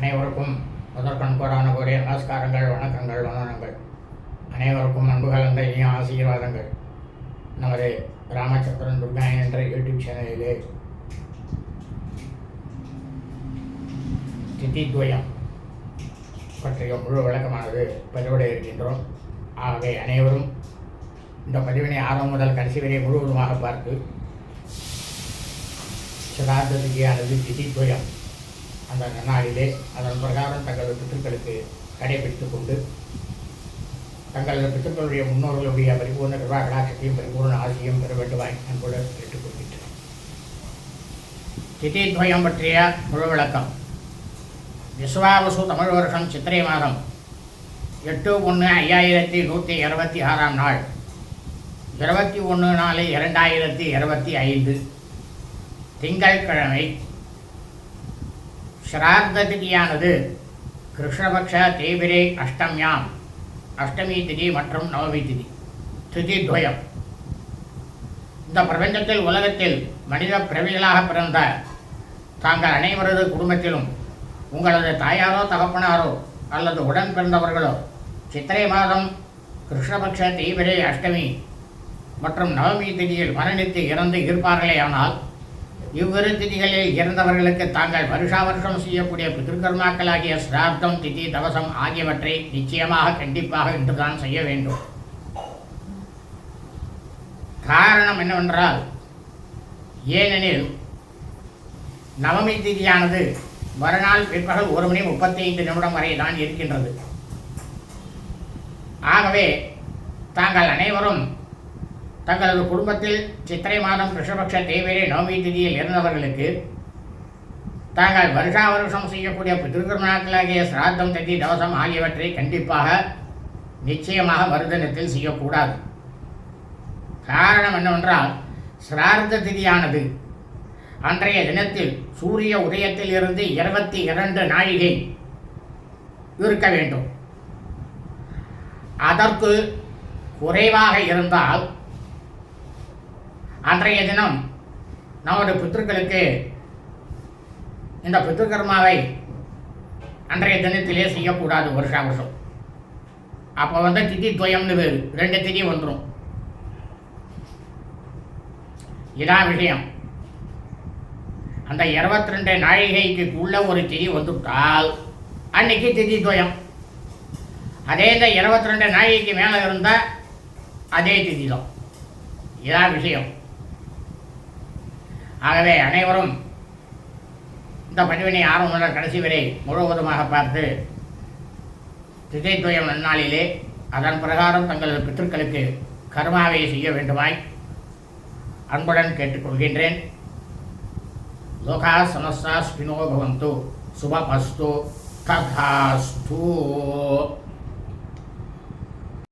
அனைவருக்கும் முதற்கண் கோடான கோடிய நமஸ்காரங்கள் வணக்கங்கள் வந்தனங்கள். அனைவருக்கும் அன்பு கலந்த இனிய ஆசீர்வாதங்கள். நமது ராமச்சந்திரன் துர்காயன் என்ற யூடியூப் சேனலிலே திதித்வயம் பற்றிய முழு விளக்கமானது பதிவிட இருக்கின்றோம். ஆகவே அனைவரும் இந்த பதிவினை ஆரம்பம் முதல் கடைசி வரை முழுவதுமாக பார்த்து சிரார்த்ததியானது திதித்வயம். அந்த நன்னாளிலே அதன் பிரகாரம் தங்களது பித்தர்களுக்கு கடைபிடித்துக் கொண்டு தங்களது பித்தர்களுடைய முன்னோர்களுடைய பரிபூர்ண கிருபா கடாட்சத்தையும் பரிபூர்ண ஆசியும் பெற வேண்டுமாய் என்பது கேட்டுக்கொள்கின்றேன் திதித்வயம் பற்றிய முழு விளக்கம். விஸ்வாவசு தமிழ் வருஷம் சித்திரை மாதம் எட்டு ஒன்று ஐயாயிரத்தி நூற்றி இருபத்தி ஆறாம் நாள். இருபத்தி ஒன்று நாலு இரண்டாயிரத்தி இருபத்தி ஐந்து. திங்கட்கிழமை ஸ்ரார்த்த திதியானது கிருஷ்ணபக்ஷ தேவிரை அஷ்டமியாம். அஷ்டமி திதி மற்றும் நவமி திதி. திதி துவயம் இந்த பிரபஞ்சத்தில் உலகத்தில் மனித பிறவிகளாக பிறந்த தாங்கள் அனைவரது குடும்பத்திலும் உங்களது தாயாரோ தகப்பனாரோ அல்லது உடன் பிறந்தவர்களோ சித்திரை மாதம் கிருஷ்ணபக்ஷ தீவிரை அஷ்டமி மற்றும் நவமி திதியில் மரணித்து இறந்து இருப்பார்களேயானால் இவ்விரு திதிகளில் இறந்தவர்களுக்கு தாங்கள் வருஷா வருஷம் செய்யக்கூடிய பிதிருக்கர்மாக்களாகிய சிராப்தம் திதி தவசம் ஆகியவற்றை நிச்சயமாக கண்டிப்பாக இன்றுதான் செய்ய வேண்டும். காரணம் என்னவென்றால் ஏனெனில் நவமி திதியானது மறுநாள் பிற்பகல் ஒரு மணி முப்பத்தி ஐந்து நிமிடம் வரை தான் இருக்கின்றது. ஆகவே தாங்கள் அனைவரும் தங்களது குடும்பத்தில் சித்திரை மாதம் கிருஷ்ணபக்ஷ தேவேரி நவமி திதியில் இருந்தவர்களுக்கு தாங்கள் வருஷா வருஷம் செய்யக்கூடிய பிதிருக்கர்மனாக்களாகிய சிராத்தம் திதி தவசம் ஆகியவற்றை கண்டிப்பாக நிச்சயமாக மருதனத்தில் செய்யக்கூடாது. காரணம் என்னவென்றால் சிரார்த்த திதியானது அன்றைய தினத்தில் சூரிய உதயத்தில் இருந்து இருபத்தி இரண்டு நாழிகை இருக்க வேண்டும். அதற்கு குறைவாக இருந்தால் அன்றைய தினம் நமது பித்ருக்களுக்கு இந்த பித்ருக்கர்மாவை அன்றைய தினத்திலே செய்யக்கூடாது வருஷா வருஷம் அப்போ வந்து திதி துவயம்னு பேர் ரெண்டு திதி வந்துடும் இதான் விஷயம். அந்த இருபத்தி ரெண்டு நாழிகைக்கு உள்ள ஒரு திதி வந்துவிட்டால் அன்னைக்கு திதி துவயம். அதே இந்த இருபத்தி ரெண்டு நாழிகைக்கு மேலே இருந்தால் அதே திதி தான் இதான் விஷயம். ஆகவே அனைவரும் இந்த பதிவினை ஆரம்பம் முதல் கடைசி வரை முழுவதுமாக பார்த்து திசைத்துவயம் நன்னாளிலே அதன் பிரகாரம் தங்களது பித்தர்களுக்கு கர்மாவை செய்ய வேண்டுமாய் அன்புடன் கேட்டுக்கொள்கின்றேன். லோகா சமஸ்தா ஸ்பினோ பவந்து சுபமஸ்து ததாஸ்து.